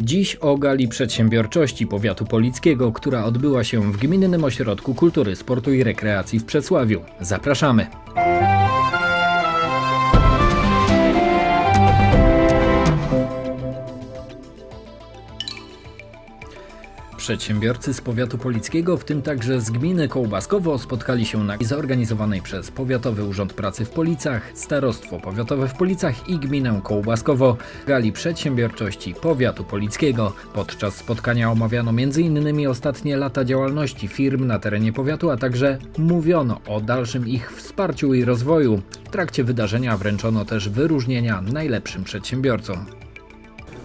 Dziś o gali przedsiębiorczości powiatu polickiego, która odbyła się w Gminnym Ośrodku Kultury, Sportu i Rekreacji w Przesławiu. Zapraszamy. Przedsiębiorcy z powiatu polickiego, w tym także z gminy Kołbaskowo, spotkali się na zorganizowanej przez Powiatowy Urząd Pracy w Policach, Starostwo Powiatowe w Policach i gminę Kołbaskowo gali przedsiębiorczości powiatu polickiego. Podczas spotkania omawiano m.in. ostatnie lata działalności firm na terenie powiatu, a także mówiono o dalszym ich wsparciu i rozwoju. W trakcie wydarzenia wręczono też wyróżnienia najlepszym przedsiębiorcom.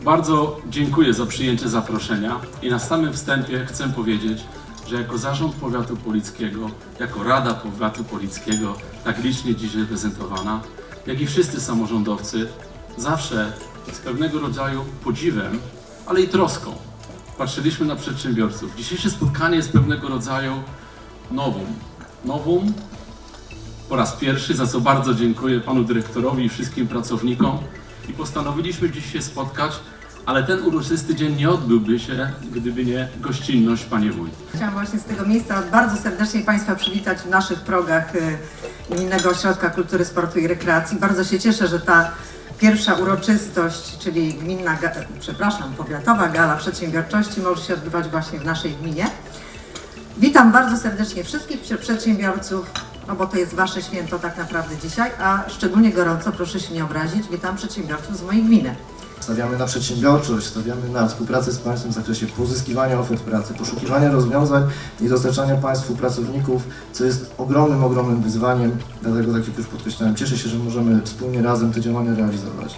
Bardzo dziękuję za przyjęcie zaproszenia i na samym wstępie chcę powiedzieć, że jako Zarząd Powiatu Polickiego, jako Rada Powiatu Polickiego, tak licznie dzisiaj prezentowana, jak i wszyscy samorządowcy, zawsze z pewnego rodzaju podziwem, ale i troską patrzyliśmy na przedsiębiorców. Dzisiejsze spotkanie jest pewnego rodzaju nowum. Nowum po raz pierwszy, za co bardzo dziękuję panu dyrektorowi i wszystkim pracownikom. I postanowiliśmy dziś się spotkać, ale ten uroczysty dzień nie odbyłby się, gdyby nie gościnność panie wójt. Chciałam właśnie z tego miejsca bardzo serdecznie Państwa przywitać w naszych progach y, Gminnego Ośrodka Kultury, Sportu i Rekreacji. Bardzo się cieszę, że ta pierwsza uroczystość, czyli gminna, przepraszam, powiatowa gala przedsiębiorczości może się odbywać właśnie w naszej gminie. Witam bardzo serdecznie wszystkich prze- przedsiębiorców, no bo to jest Wasze święto tak naprawdę dzisiaj, a szczególnie gorąco, proszę się nie obrazić, witam przedsiębiorców z mojej gminy. Stawiamy na przedsiębiorczość, stawiamy na współpracę z państwem w zakresie pozyskiwania ofert pracy, poszukiwania rozwiązań i dostarczania państwu pracowników, co jest ogromnym, ogromnym wyzwaniem. Dlatego, tak jak już podkreślałem, cieszę się, że możemy wspólnie razem te działania realizować.